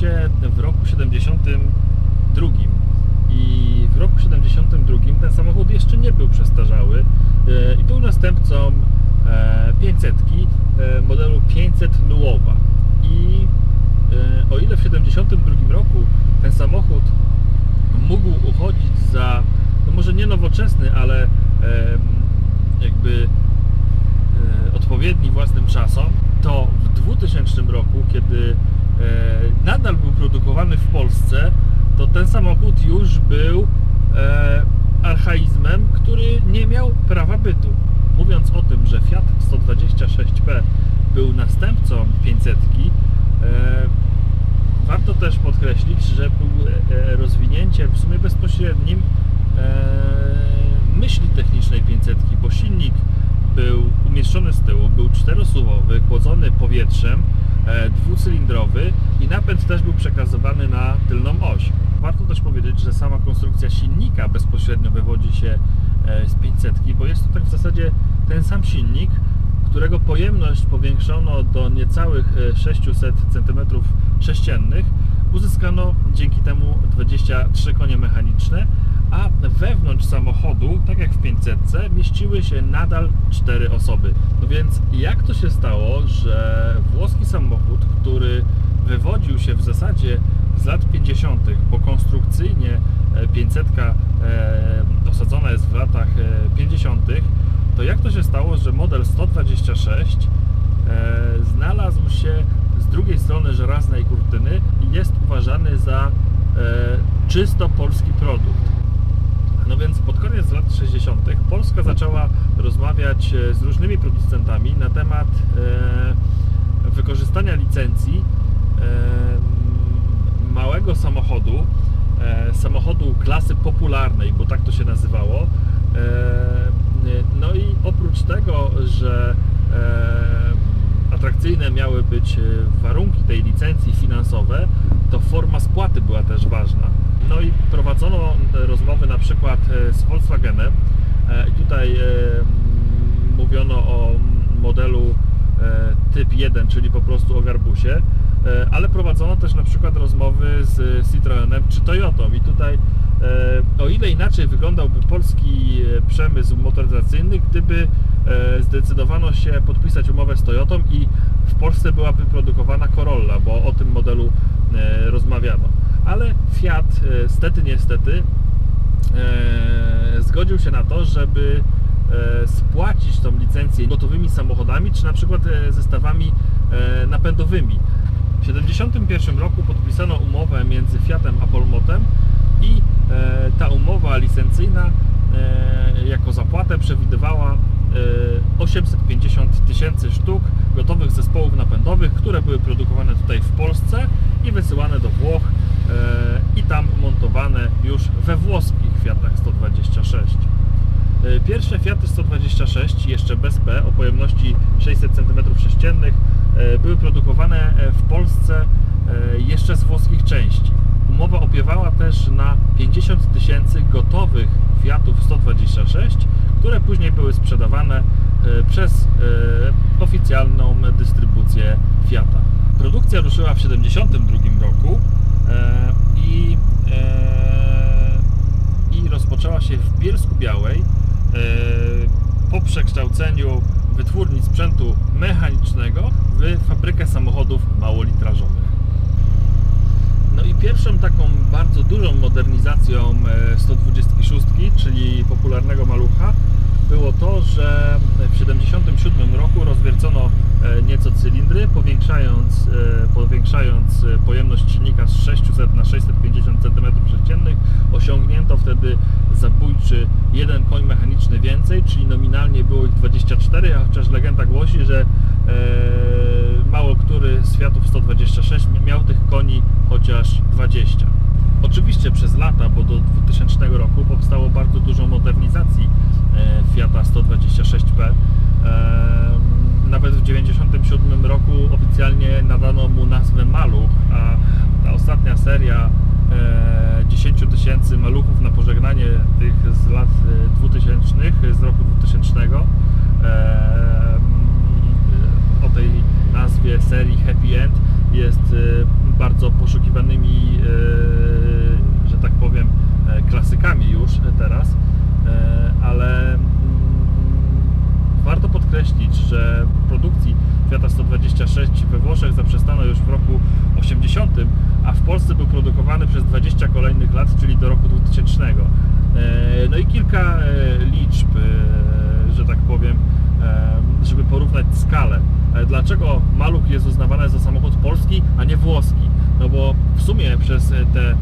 126. Narodził się w roku 72 i w roku 72 ten samochód jeszcze nie był przestarzały e, i był następcą e, 500 e, modelu 500 Nuowa. I e, o ile w 72 roku ten samochód mógł uchodzić za, no może nie nowoczesny, ale jakby e, odpowiedni własnym czasom, to w 2000 roku, kiedy e, nadal był produkowany w Polsce, to ten samochód już był e, archaizmem, który nie miał prawa bytu. Mówiąc o tym, że Fiat 126P był następcą 500, e, warto też podkreślić, że był e, rozwinięciem w sumie bezpośrednim e, myśli technicznej 500, bo silnik był umieszczony z tyłu, był czterosuwowy, chłodzony powietrzem, e, dwucylindrowy i napęd też był przekazywany na tylną oś. Warto też powiedzieć, że sama konstrukcja silnika bezpośrednio wywodzi się e, z 500, bo jest to tak w zasadzie ten sam silnik, którego pojemność powiększono do niecałych e, 600 cm3. Uzyskano dzięki temu 23 konie mechaniczne, a wewnątrz samochodu, tak jak w 500, mieściły się nadal 4 osoby. No więc jak to się stało, że włoski samochód, który wywodził się w zasadzie z lat 50., bo konstrukcyjnie e, 500 e, osadzona jest w latach e, 50., to jak to się stało, że model 126 e, znalazł się z drugiej strony żelaznej kurtyny i jest uważany za e, czysto polski produkt. No więc pod koniec lat 60. Polska zaczęła rozmawiać e, z różnymi producentami na temat e, wykorzystania licencji e, małego samochodu, samochodu klasy popularnej, bo tak to się nazywało. No i oprócz tego, że atrakcyjne miały być warunki tej licencji finansowe, to forma spłaty była też ważna. No i prowadzono e, rozmowy na przykład e, z Volkswagenem. E, i tutaj mówiono o modelu typ 1, czyli po prostu o garbusie, ale prowadzono też na przykład rozmowy z Citroenem czy Toyotą. I tutaj o ile inaczej wyglądałby polski przemysł motoryzacyjny, gdyby zdecydowano się podpisać umowę z Toyotą i w Polsce byłaby produkowana Corolla, bo o tym modelu e, rozmawiano. Ale Fiat e, stety niestety e, zgodził się na to, żeby spłacić tą licencję gotowymi samochodami, czy na przykład zestawami napędowymi. W 1971 roku podpisano umowę między Fiatem a Polmotem i ta umowa licencyjna jako zapłatę przewidywała 850 tysięcy sztuk gotowych zespołów napędowych, które były produkowane tutaj w Polsce i wysyłane do Włoch e, i tam montowane już we włoskich Fiatach 126. E, Pierwsze Fiaty 126, jeszcze bez P, o pojemności 600 cm3, e, były produkowane e, w Polsce e, jeszcze z włoskich części. Umowa opiewała też na 50 tysięcy gotowych Fiatów 126, które później były sprzedawane e, przez e, oficjalną dystrybucję Fiata. Produkcja ruszyła w 1972 roku e, i i rozpoczęła się w Bielsku Białej po przekształceniu wytwórni sprzętu mechanicznego w fabrykę samochodów małolitrażowych. No i pierwszą taką bardzo dużą modernizacją e, 126, czyli popularnego malucha, było to, że w 1977 roku rozwiercono e, nieco cylindry, powiększając, e, powiększając e, pojemność silnika z 600 na 650 cm3. Osiągnięto wtedy zabójczy jeden koń mechaniczny więcej, czyli nominalnie było ich 24, a chociaż legenda głosi, że e, z Fiatów 126 miał tych koni chociaż 20. Oczywiście przez lata, bo do 2000 roku powstało bardzo dużo modernizacji e, Fiata 126P. E, Nawet w 1997 roku oficjalnie nadano mu nazwę Maluch, a ta ostatnia seria e, 10 tysięcy maluchów na pożegnanie tych z lat e, 2000, z roku 2000 e, o tej nazwie serii Happy End jest Dlaczego Maluch jest uznawany za samochód polski, a nie włoski? No bo w sumie przez e, te e,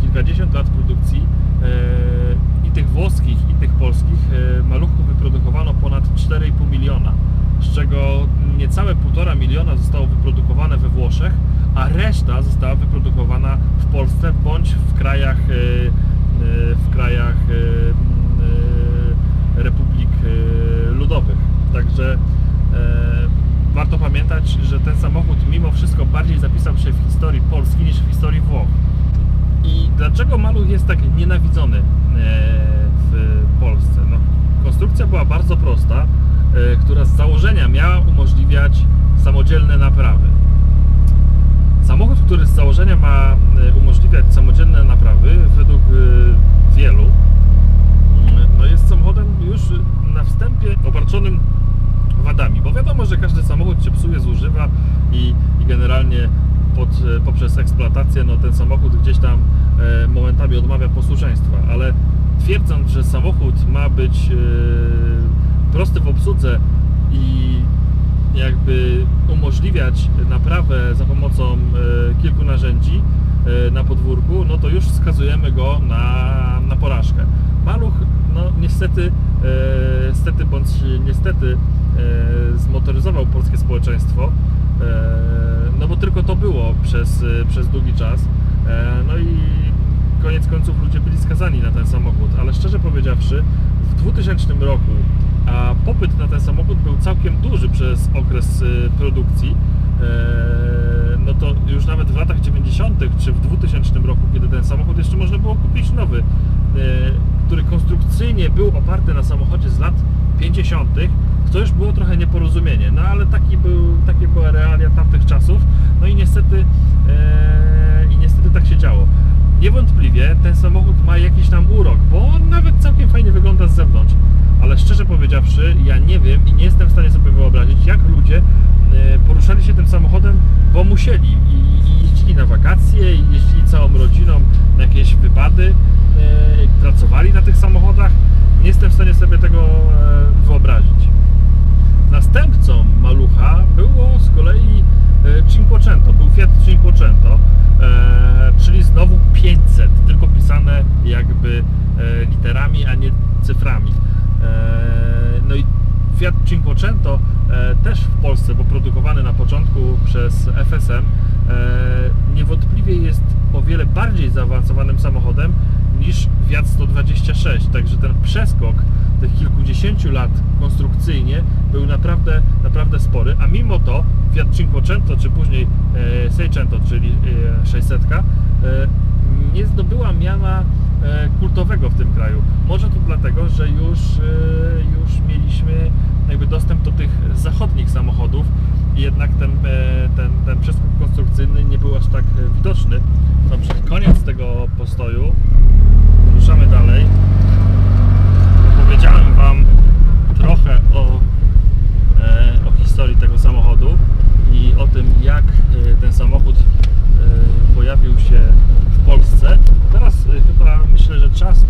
kilkadziesiąt lat produkcji e, i tych włoskich, i tych polskich e, maluchów wyprodukowano ponad 4,5 miliona, z czego niecałe 1,5 miliona zostało wyprodukowane we Włoszech, a reszta została wyprodukowana w Polsce bądź w krajach, w krajach Republik Ludowych. Także warto pamiętać, że ten samochód mimo wszystko bardziej zapisał się w historii Polski niż w historii Włoch. I dlaczego Maluch jest tak nienawidzony e, w Polsce? No, konstrukcja była bardzo prosta, e, która z założenia miała umożliwiać samodzielne naprawy. Samochód, który z założenia ma e, umożliwiać samodzielne naprawy, według wielu, mm, no jest samochodem już na wstępie obarczonym wadami, bo wiadomo, że każdy samochód się psuje, zużywa i, i generalnie pod, e, poprzez eksploatację no, ten samochód gdzieś tam e, momentami odmawia posłuszeństwa, ale twierdząc, że samochód ma być e, prosty w obsłudze i jakby umożliwiać naprawę za pomocą e, kilku narzędzi e, na podwórku, no to już wskazujemy go na, na porażkę. Maluch, no niestety, e, niestety bądź niestety zmotoryzował polskie społeczeństwo, e, no bo tylko to było przez, e, przez długi czas. E, no i koniec końców ludzie byli skazani na ten samochód, ale szczerze powiedziawszy, w 2000 roku, a popyt na ten samochód był całkiem duży przez okres produkcji, e, no to już nawet w latach 90. czy w 2000 roku, kiedy ten samochód jeszcze można było kupić nowy, e, który konstrukcyjnie był oparty na samochodzie z lat 50., to już było trochę nieporozumienie, no ale taki był, takie były realia tamtych czasów, no i niestety, e, i niestety tak się działo. Niewątpliwie ten samochód ma jakiś tam urok, bo on nawet całkiem fajnie wygląda z zewnątrz. Ale szczerze powiedziawszy, ja nie wiem i nie jestem w stanie sobie wyobrazić, jak ludzie e, poruszali się tym samochodem, bo musieli i, i jeździli na wakacje, i jeździli całą rodziną na jakieś wypady, e, pracowali na tych samochodach. Nie jestem w stanie sobie tego e, wyobrazić. Następcą Malucha było z kolei e, Cinquecento, był Fiat Cinquecento, e, czyli znowu 500, tylko pisane jakby e, literami, a nie cyframi. E, no i Fiat Cinquecento e, też w Polsce, bo produkowany na początku przez FSM, e, niewątpliwie jest o wiele bardziej zaawansowanym samochodem niż Fiat 126, także ten przeskok tych kilkudziesięciu lat konstrukcyjnie był naprawdę, naprawdę spory, a mimo to Fiat Cinquecento, czy później e, Seicento, czyli e, 600, e, nie zdobyła miana e, kultowego w tym kraju. Może to dlatego, że już, e, już mieliśmy jakby dostęp do tych zachodnich samochodów i jednak ten, e, ten, ten przeskok konstrukcyjny nie był aż tak e, widoczny. Dobrze, koniec tego postoju. Ruszamy dalej. Powiedziałem Wam trochę o, e, o historii tego samochodu i o tym, jak e, ten samochód час,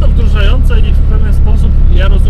jest to wzruszające i w pewien sposób ja rozumiem,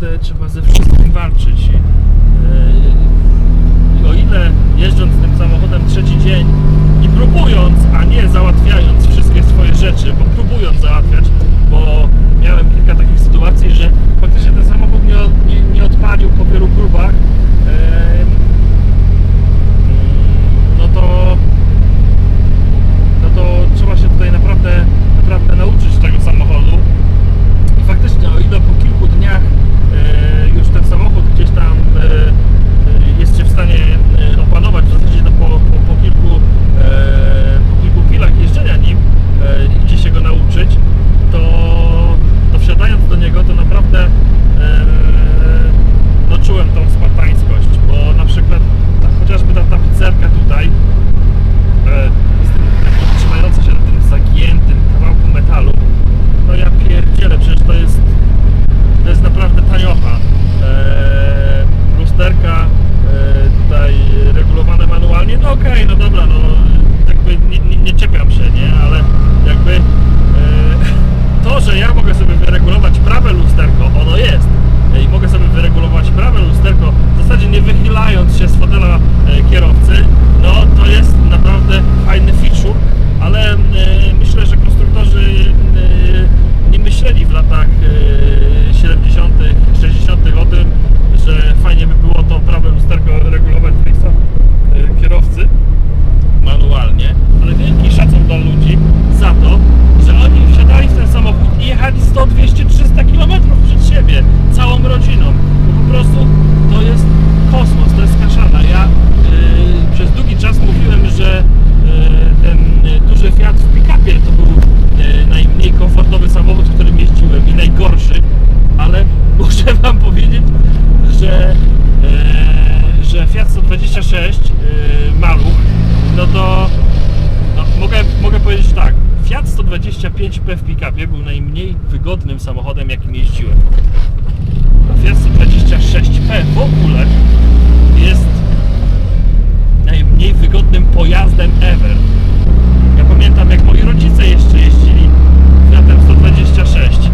naprawdę trzeba ze wszystkim walczyć. E, I o ile jeżdżąc tym samochodem trzeci dzień i próbując, a nie załatwiając wszystkie swoje rzeczy, bo próbując załatwiać, bo miałem kilka takich sytuacji, że wygodnym samochodem, jakim jeździłem. A Fiat 126P w ogóle jest najmniej wygodnym pojazdem ever. Ja pamiętam, jak moi rodzice jeszcze jeździli Fiatem 126.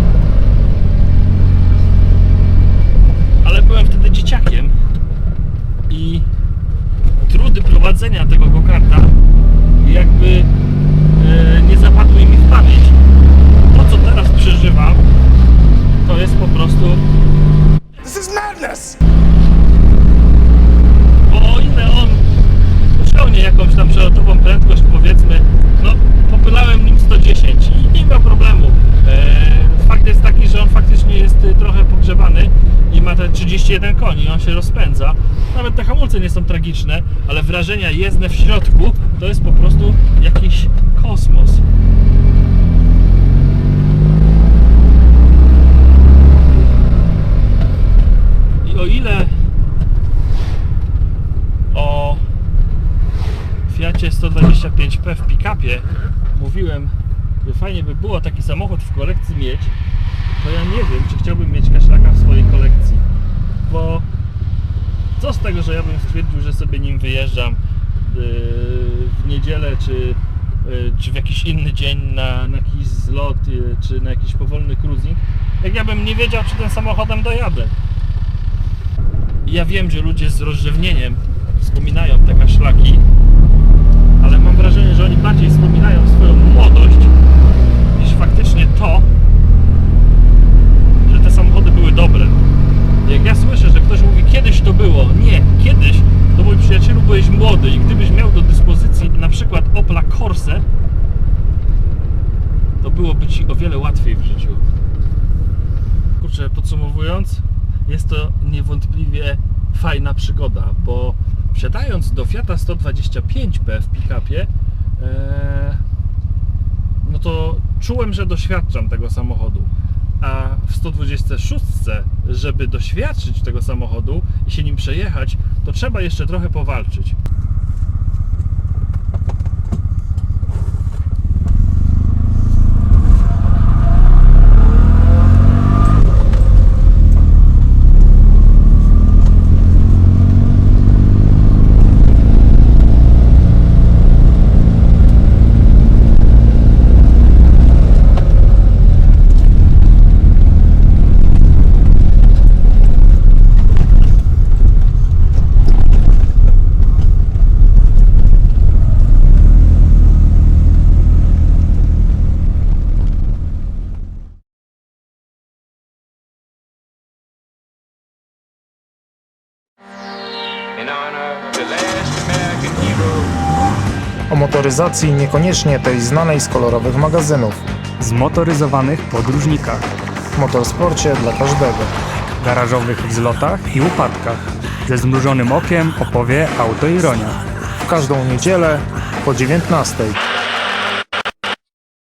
Ale byłem wtedy dzieciakiem i trudy prowadzenia tego go-karta jakby e, nie zapadły mi w pamięć. To, co teraz przeżywam, to jest po prostu... This is madness! Bo o ile on osiągnie jakąś tam przelotową prędkość, powiedzmy, no popylałem nim 110 i nie ma problemu. E, fakt jest taki, że on faktycznie jest y, trochę pogrzebany i ma te 31 koni, on się rozpędza. Nawet te hamulce nie są tragiczne, ale wrażenia jezdne w środku to jest po prostu jakiś kosmos. I o ile o Fiacie 125P w pick-upie mówiłem, że fajnie by było taki samochód w kolekcji mieć, to ja nie wiem, czy chciałbym mieć kaszlaka w swojej. Bo co z tego, że ja bym stwierdził, że sobie nim wyjeżdżam yy, w niedzielę, czy, yy, czy w jakiś inny dzień na, na jakiś zlot, yy, czy na jakiś powolny cruising, jak ja bym nie wiedział, czy tym samochodem dojadę. Ja wiem, że ludzie z rozrzewnieniem wspominają te kaszlaki, ale mam wrażenie, że oni bardziej wspominają swoją młodość niż faktycznie to, że te samochody były dobre. Jak ja słyszę, że ktoś mówi kiedyś to było, nie, kiedyś to mój przyjacielu byłeś młody i gdybyś miał do dyspozycji na przykład Opla Corse, to byłoby ci o wiele łatwiej w życiu. Kurczę, podsumowując, jest to niewątpliwie fajna przygoda, bo wsiadając do Fiata 125P w pick-upie, e, no to czułem, że doświadczam tego samochodu. A w 126, żeby doświadczyć tego samochodu i się nim przejechać, to trzeba jeszcze trochę powalczyć. Motoryzacji niekoniecznie tej znanej z kolorowych magazynów. zmotoryzowanych podróżnikach, Motorsporcie dla każdego. garażowych wzlotach i upadkach. Ze zmrużonym okiem opowie autoironia. W każdą niedzielę po 19.